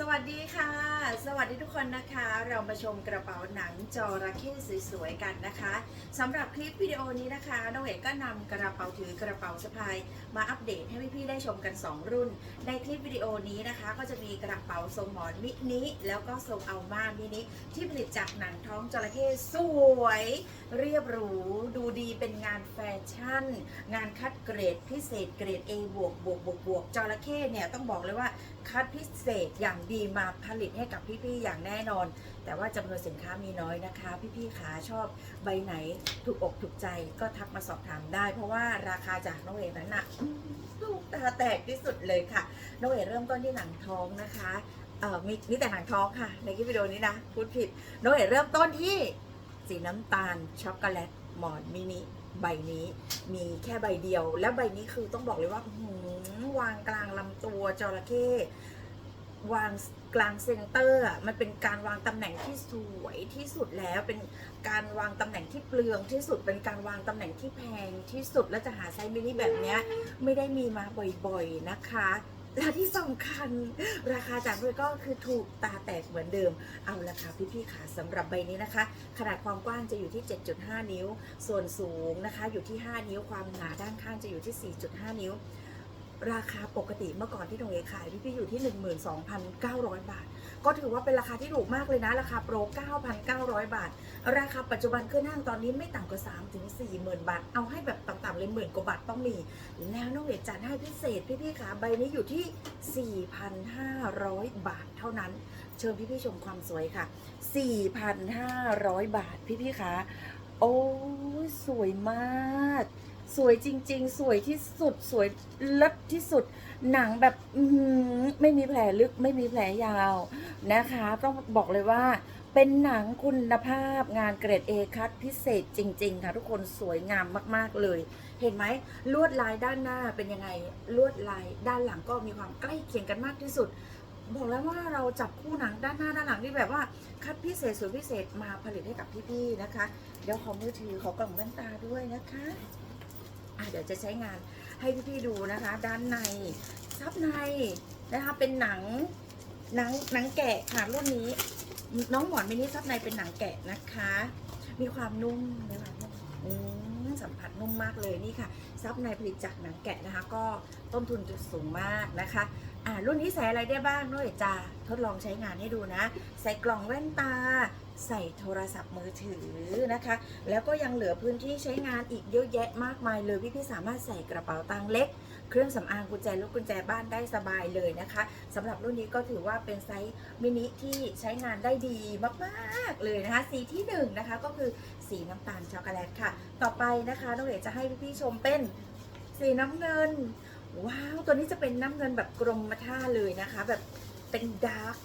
สวัสดีค่ะ สวัสดีทุกคนนะคะ เรามาชมกระเป๋าหนังจอระเข้สวยๆกันนะคะสำหรับคลิปวิดีโอนี้นะคะน้องเอกก็นำกระเป๋าถือกระเป๋าสะพาย มาอัปเดตให้พี่ๆได้ชมกัน 2 รุ่น ในคลิปวิดีโอนี้นะคะ ก็จะมีกระเป๋าทรงหมอนมินิแล้วก็ทรงอัลมามินิที่ผลิตจากหนังท้องจระเข้สวย เรียบหรูดูดีเป็นงานแฟชั่น งานคัดเกรดพิเศษเกรด A บวกบวกบวกบวกจระเข้เนี่ยต้องบอกเลยว่าคัดพิเศษอย่างดีมาผลิตให้กับพี่ๆอย่างแน่นอน แต่ว่าจำนวนสินค้ามีน้อยนะคะ พี่ๆขาชอบใบไหนถูกอกถูกใจก็ทักมาสอบถามได้ เพราะว่าราคาจากน้องเอ๋นั้นน่ะลูกตาแตกที่สุดเลยค่ะน้องเอ๋เริ่มต้นที่หนังท้องนะคะเอ่อมีมีแต่หนังท้องค่ะ ในคลิปวิดีโอนี้นะพูดผิดน้องเอ๋เริ่มต้นที่สีน้ำตาลช็อกโกแลตหมอนมินิใบนี้มีแค่ใบเดียว แล้วใบนี้คือต้องบอกเลยว่า วางกลางลำตัวจระเข้ วางกลางเซนเตอร์มันเป็นการวางตำแหน่งที่สวยที่สุดแล้วเป็นการวางตำแหน่งที่เปลืองที่สุดเป็นการวางตำแหน่งที่แพงที่สุดแล้วจะหาไซส์มินิแบบนี้ไม่ได้มีมาบ่อยๆนะคะและที่สำคัญราคาจากด้วยก็คือถูกตาแตกเหมือนเดิม เอาละค่ะพี่ๆค่ะสำหรับใบนี้นะคะ ขนาดความกว้างจะอยู่ที่ 7.5 นิ้ว ส่วนสูงนะคะอยู่ที่ 5 นิ้วความหนาด้านข้างจะอยู่ที่ 4.5 นิ้ว ราคาปกติเมื่อก่อนที่ตรงเอขายพี่ๆอยู่ที่ 12,900 บาท ก็ถือว่าเป็นราคาที่ถูกมากเลยนะ ราคาโปร 9,900 บาท ราคาปัจจุบันเครื่องนั่งตอนนี้ไม่ต่ำกว่า 3 ถึง4หมื่นบาท เอาให้แบบต่ำๆเลยหมื่นกว่าบาทต้องมี แล้วน้องเอกจัดให้พิเศษพี่ๆขาใบนี้อยู่ที่ 4,500 บาทเท่านั้น เชิญพี่ๆชมความสวยค่ะ 4,500 บาทพี่ๆคะโอ้สวยมาก สวยจริง ๆ สวยที่สุดสวยเลิศที่สุด หนังแบบไม่มีแผลลึกไม่มีแผลยาวนะคะ ต้องบอกเลยว่า เป็นหนังคุณภาพงานเกรด A คัดพิเศษจริง ๆ ค่ะ ทุกคนสวยงามมาก ๆ เลย เห็นไหมลวดลายด้านหน้าเป็นยังไงลวดลายด้านหลังก็มีความใกล้เคียงกันมากที่สุดบอกแล้วว่าเราจับคู่หนังด้านหน้าด้านหลังที่แบบว่า คัดพิเศษสวยพิเศษมาผลิตให้กับพี่ๆนะคะ เดี๋ยวขอมือถือขอกล่องแว่นตาด้วยนะคะ อะเดี๋ยวจะใช้งานให้พี่ๆดูนะคะ ด้านในซับในนะคะเป็นหนังหนังหนังแกะค่ะรุ่นนี้ น้องหมอนมินิซับในเป็นหนังแกะนะคะ มีความนุ่มนะคะอืมสัมผัสนุ่มมากเลยนี่ค่ะ ซับในผลิตจากหนังแกะนะคะ ก็ต้นทุนจะสูงมากนะคะอ่ารุ่นนี้ใส่อะไรได้บ้างด้วยจะทดลองใช้งานให้ดูนะ ใส่กล่องแว่นตา ใส่โทรศัพท์มือถือนะคะ แล้วก็ยังเหลือพื้นที่ใช้งานอีกเยอะแยะมากมายเลยพี่ๆสามารถใส่กระเป๋าตังค์เล็ก เครื่องสำอางกุญแจลูกกุญแจบ้านได้สบายเลยนะคะสำหรับรุ่นนี้ก็ถือว่าเป็นไซส์มินิที่ใช้งานได้ดีมากๆเลยนะคะ สีที่หนึ่งนะคะก็คือสีน้ำตาลช็อกโกแลตค่ะ ต่อไปนะคะน้องเอ๋จะให้พี่ๆชมเป็นสีน้ำเงิน ว้าว ตัวนี้จะเป็นน้ำเงินแบบกรมท่าเลยนะคะ แบบ เป็นดาร์ก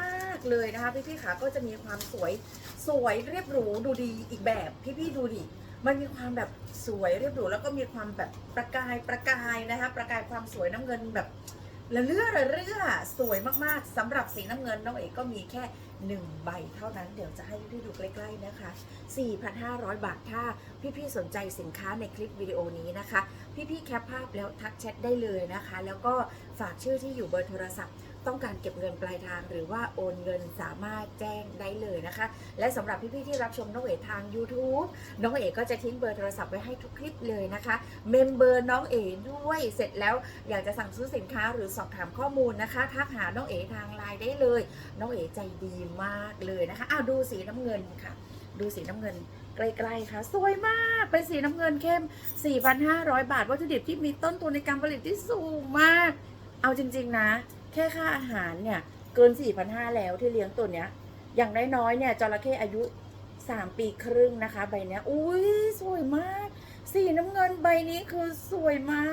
มากๆเลยนะคะ พี่ๆขาก็จะมีความสวยสวยเรียบหรูดูดีอีกแบบพี่ๆดูดิมันมีความแบบสวยเรียบหรูแล้วก็มีความแบบประกายประกายนะคะ ประกายความสวยน้ำเงินแบบระเลื่อระเรื่อสวยมากๆสำหรับสีน้ำเงินน้องเอกก็มีแค่หนึ่งใบเท่านั้นเดี๋ยวจะให้พี่ๆดูใกล้ๆนะคะ 4,500 บาทถ้าพี่ๆสนใจสินค้าในคลิปวิดีโอนี้นะคะ พี่ๆแคปภาพแล้วทักแชทได้เลยนะคะ แล้วก็ฝากชื่อที่อยู่เบอร์โทรศัพท์ ต้องการเก็บเงินปลายทาง หรือว่าโอนเงินสามารถแจ้งได้เลยนะคะ และสำหรับพี่ๆที่รับชมน้องเอ๋ทาง YouTube น้องเอ๋ก็จะทิ้งเบอร์โทรศัพท์ไว้ให้ทุกคลิปเลยนะคะเมมเบอร์น้องเอ๋ด้วยเสร็จแล้วอยากจะสั่งซื้อสินค้าหรือสอบถามข้อมูลนะคะทักหาน้องเอ๋ทางไลน์ได้เลย น้องเอ๋ใจดีมากเลยนะคะอ้าวดูสีน้ำเงินค่ะ ดูสีน้ำเงินใกล้ๆค่ะ สวยมากเป็นสีน้ำเงินเข้ม 4,500 บาทวัตถุดิบที่มีต้นทุนในการผลิตที่สูงมาก เอาจริง ๆ นะ แค่ค่าอาหารเนี่ยเกิน 4,500 แล้วที่เลี้ยงตัวเนี้ย อย่างน้อยๆเนี่ยจระเข้อายุ 3 ปีครึ่งนะคะ ใบเนี้ย อุ้ยสวยมาก สีน้ำเงินใบนี้คือสวยมา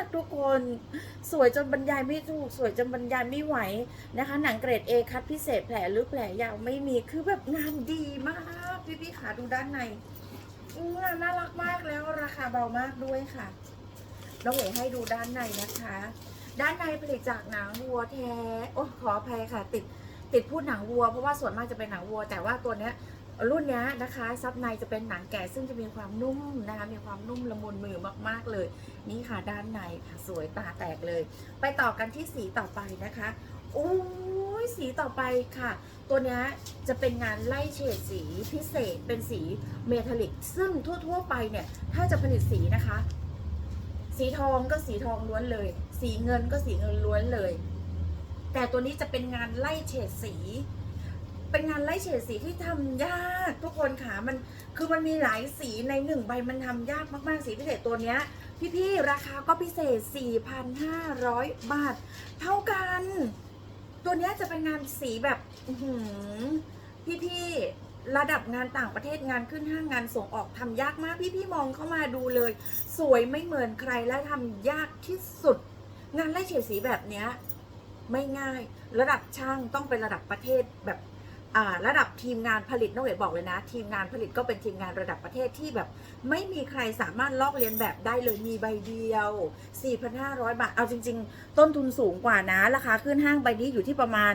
ก ทุกคน สวยจนบรรยายไม่ถูก สวยจนบรรยายไม่ไหวนะคะ หนังเกรด A คัดพิเศษแผลลึกแผลยาวไม่มี คือแบบงานดีมาก พี่ๆขาดูด้านในอู้งานน่ารักมากแล้วราคาเบามากด้วยค่ะน้องเอ๋ให้ดูด้านในนะคะ ด้านในผลิตจากหนังวัวแท้ โอ้ขออภัยค่ะ ติดติดพูดหนังวัว เพราะว่าส่วนมากจะเป็นหนังวัว แต่ว่าตัวเนี้ยรุ่นนี้นะคะ ซับในจะเป็นหนังแกะซึ่งจะมีความนุ่มนะคะ มีความนุ่มละมุนมือมาก ๆ เลย นี่ค่ะด้านในค่ะสวยตาแตกเลย ไปต่อกันที่สีต่อไปนะคะอุ้ยสีต่อไปค่ะ ตัวนี้จะเป็นงานไล่เฉดสีพิเศษเป็นสีเมทัลลิก ซึ่งทั่ว ๆ ไปเนี่ย ถ้าจะผลิตสีนะคะ สีทองก็สีทองล้วนเลย สีเงินก็สีเงินล้วนเลย แต่ตัวนี้จะเป็นงานไล่เฉดสี เป็นงานไล่เฉดสีที่ทำยากทุกคนค่ะมันคือมันมีหลายสีในหนึ่งใบมันทำยากมากๆสีพิเศษตัวเนี้ยพี่ๆราคาก็พิเศษ 4,500 บาท เท่ากัน ตัวเนี้ยจะเป็นงานสีแบบหพี่ๆระดับงานต่างประเทศงานขึ้นห้างงานส่งออกทำยากมาก พี่ๆมองเข้ามาดูเลย สวยไม่เหมือนใครและทำยากที่สุด งานไล่เฉดสีแบบเนี้ยไม่ง่าย ระดับช่างต้องเป็นระดับประเทศแบบระดับทีมงานผลิตน้องเอ๋บอกเลยนะ ทีมงานผลิตก็เป็นทีมงานระดับประเทศที่แบบ ไม่มีใครสามารถลอกเลียนแบบได้เลยมีใบเดียว 4,500 บาท เอาจริง ๆ ต้นทุนสูงกว่านะ ราคาขึ้นห้างใบนี้อยู่ที่ประมาณ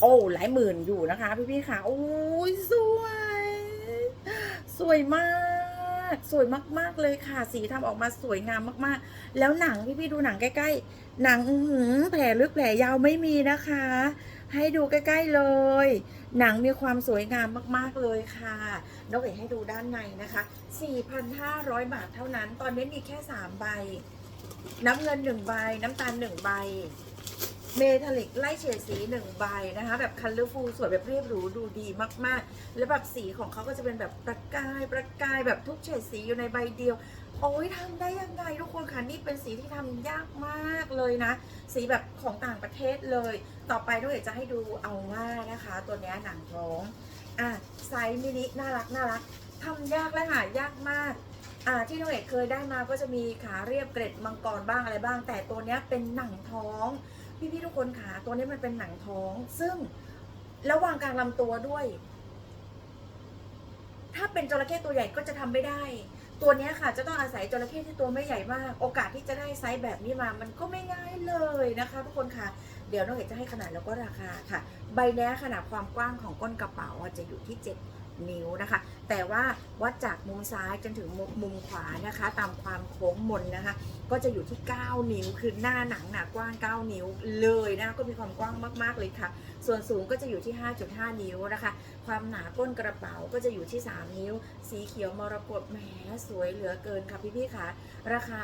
โอ้หลายหมื่นอยู่นะคะ พี่ๆค่ะโอ้ยสวย สวยมาก สวยมาก ๆ เลยค่ะ สีทำออกมาสวยงามมากๆ แล้วหนังพี่ๆดูหนังใกล้ ๆ หนังแผลลึกแผลยาวไม่มีนะคะ ให้ดูใกล้ ๆ เลย หนังมีความสวยงามมาก ๆ เลยค่ะนกเอ๋ให้ดูด้านในนะคะ 4,500 บาทเท่านั้น ตอนนี้มีแค่ 3 ใบ น้ำเงิน 1 ใบ น้ำตาล 1 ใบ เมทัลลิกไล่เฉดสี1ใบนะคะ แบบคัลเลอร์ฟูลสวยแบบเรียบหรูดูดีมากๆ แล้วแบบสีของเขาก็จะเป็นแบบประกายประกายแบบทุกเฉดสีอยู่ในใบเดียว โอ้ยทำได้ยังไงทุกคนคะนี่เป็นสีที่ทำยากมากเลยนะ สีแบบของต่างประเทศเลย ต่อไปด้วยจะให้ดูเอาว่านะคะ ตัวนี้หนังท้องอะไซส์มินิน่ารักน่ารักทำยากและหายากมากอ่าที่น้องเอกเคยได้มาก็จะมีขาเรียบเกร็ดมังกรบ้างอะไรบ้าง แต่ตัวนี้เป็นหนังท้อง พี่ๆทุกคนขาตัวนี้มันเป็นหนังท้อง ซึ่งระหว่างกลางลำตัวด้วย ถ้าเป็นจระเข้ตัวใหญ่ก็จะทำไม่ได้ ตัวนี้ค่ะ จะต้องอาศัยจระเข้ที่ตัวไม่ใหญ่มาก โอกาสที่จะได้ไซส์แบบนี้มา มันก็ไม่ง่ายเลยนะคะ ทุกคนค่ะ เดี๋ยวน้องเอกจะให้ขนาดแล้วก็ราคาค่ะ ใบเนี้ขนาดความกว้างของก้นกระเป๋าจะอยู่ที่ 7นิ้วนะคะ แต่ว่าวัดจากมุมซ้ายจนถึงมุมขวานะคะ ตามความโค้งมนนะคะ ก็จะอยู่ที่ 9 นิ้ว คือหน้าหนังหนากว้าง 9 นิ้วเลยนะคะก็มีความกว้างมาก ๆ เลยค่ะ ส่วนสูงก็จะอยู่ที่ 5.5 นิ้วนะคะ ความหนาก้นกระเป๋าก็จะอยู่ที่ 3 นิ้ว สีเขียวมรกตแหมสวยเหลือเกินค่ะพี่ๆค่ะ ราคา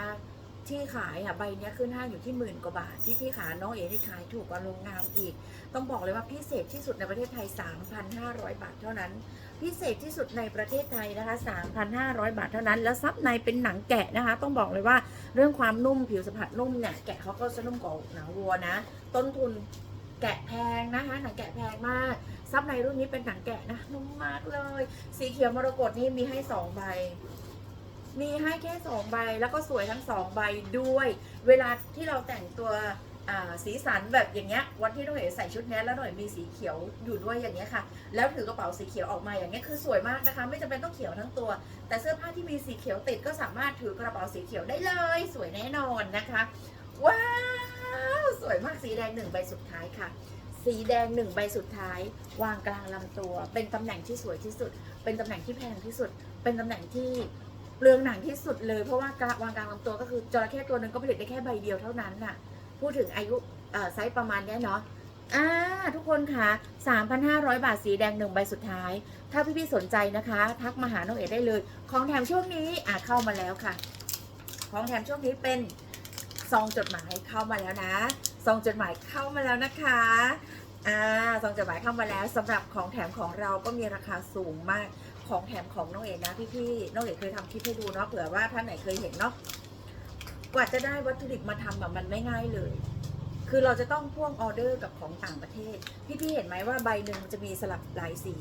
ที่ขายอะใบเนี้ยขึ้นห้างอยู่ที่หมื่นกว่าบาทพี่ๆขาน้องเอ๋ที่ขายถูกกว่าโรงงานอีก ต้องบอกเลยว่าพิเศษที่สุดในประเทศไทย 3,500 บาทเท่านั้น พิเศษที่สุดในประเทศไทยนะคะ3,500 บาทเท่านั้น แล้วซับในเป็นหนังแกะนะคะ ต้องบอกเลยว่าเรื่องความนุ่มผิวสัมผัสนุ่มเนี่ยแกะเขาก็จะนุ่มกว่าหนังวัวนะ ต้นทุนแกะแพงนะคะหนังแกะแพงมากซับในรุ่นนี้เป็นหนังแกะนะนุ่มมากเลย สีเขียวมรกตนี่มีให้สองใบ มีให้แค่สองใบแล้วก็สวยทั้งสองใบด้วย เวลาที่เราแต่งตัวสีสันแบบอย่างเงี้ยวันที่น้องเอ๋ใส่ชุดนี้แล้วหน่อยมีสีเขียวอยู่ด้วยอย่างเงี้ยค่ะ แล้วถือกระเป๋าสีเขียวออกมาอย่างเงี้ยคือสวยมากนะคะ ไม่จำเป็นต้องเขียวทั้งตัว แต่เสื้อผ้าที่มีสีเขียวติดก็สามารถถือกระเป๋าสีเขียวได้เลย สวยแน่นอนนะคะ ว้าวสวยมากสีแดงหนึ่งใบสุดท้ายค่ะ สีแดงหนึ่งใบสุดท้าย วางกลางลำตัว เป็นตำแหน่งที่สวยที่สุด เป็นตำแหน่งที่แพงที่สุด เป็นตำแหน่งที่ เปลืองหนังที่สุดเลย เพราะว่ากลางวางกลางลำตัวก็คือจระเข้ตัวหนึ่งก็ผลิตได้แค่ใบเดียวเท่านั้นน่ะ พูดถึงอายุไซส์ประมาณนี้เนาะอ่าทุกคนคะ3,500 บาทสีแดงหนึ่งใบสุดท้าย ถ้าพี่ๆสนใจนะคะ ทักมาหาน้องเอ๋ได้เลย ของแถมช่วงนี้อ่าเข้ามาแล้วค่ะ ของแถมช่วงนี้เป็นซองจดหมายเข้ามาแล้วนะซองจดหมายเข้ามาแล้วนะคะอ่าซองจดหมายเข้ามาแล้วสำหรับของแถมของเราก็มีราคาสูงมาก ของแถมของน้องเอ๋นะพี่ๆน้องเอ๋เคยทำคลิปให้ดูเนาะเผื่อว่าท่านไหนเคยเห็นเนาะกว่าจะได้วัตถุดิบมาทำแบบมันไม่ง่ายเลย คือเราจะต้องพ่วงออเดอร์กับของต่างประเทศ พี่ๆเห็นไหมว่าใบหนึ่งจะมีสลับหลายสี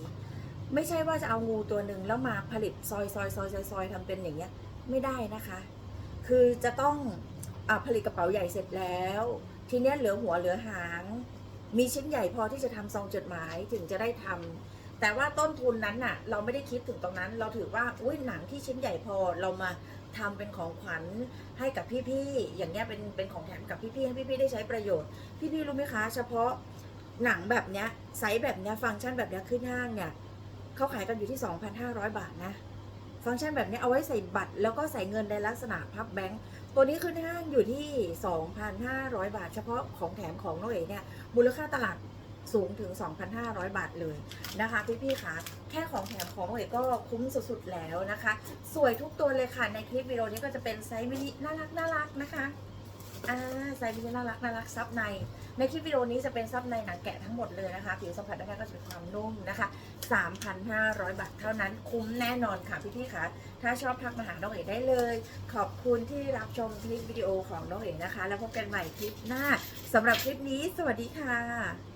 ไม่ใช่ว่าจะเอางูตัวหนึ่งแล้วมาผลิตซอยซอยซอยซอยซอยทำเป็นอย่างเงี้ยไม่ได้นะคะ คือจะต้องอผลิตกระเป๋าใหญ่เสร็จแล้ว ทีเนี้ยเหลือหัวเหลือหาง มีชิ้นใหญ่พอที่จะทำซองจดหมายถึงจะได้ทำ แต่ว่าต้นทุนนั้นน่ะ เราไม่ได้คิดถึงตรงนั้น เราถือว่าอุ้ยหนังที่ชิ้นใหญ่พอเรามาทำเป็นของขวัญให้กับพี่ๆอย่างเงี้ยเป็นเป็นของแถมกับพี่ๆให้พี่ๆได้ใช้ประโยชน์ พี่ๆรู้ไหมคะ เฉพาะหนังแบบเนี้ยไซส์แบบเนี้ยฟังก์ชันแบบเนี้ยขึ้นห้างเนี่ยเขาขายกันอยู่ที่ 2,500 บาทนะ ฟังก์ชันแบบนี้เอาไว้ใส่บัตร แล้วก็ใส่เงินในลักษณะพับแบงค์ตัวนี้ขึ้นห้างอยู่ที่ 2,500 บาท เฉพาะของแถมของน้องเอ๋เนี่ยมูลค่าตลาด สูงถึง 2,500 บาทเลยนะคะพี่ๆคะแค่ของแถมของเอกก็คุ้มสุดๆแล้วนะคะ สวยทุกตัวเลยค่ะในคลิปวิดีโอนี้ก็จะเป็นไซส์มินิน่ารักน่ารักนะคะอ่าไซส์มินิน่ารักน่ารักซับในในคลิปวิดีโอนี้จะเป็นซับในหนังแกะทั้งหมดเลยนะคะผิวสัมผัสได้ก็จะมีความนุ่มนะคะ 3,500 บาทเท่านั้นคุ้มแน่นอนค่ะพี่ๆคะถ้าชอบทักมาหาน้องเอ๋ได้เลย ขอบคุณที่รับชมคลิปวิดีโอของน้องเอ๋นะคะ แล้วพบกันใหม่คลิปหน้าสำหรับคลิปนี้ สวัสดีค่ะ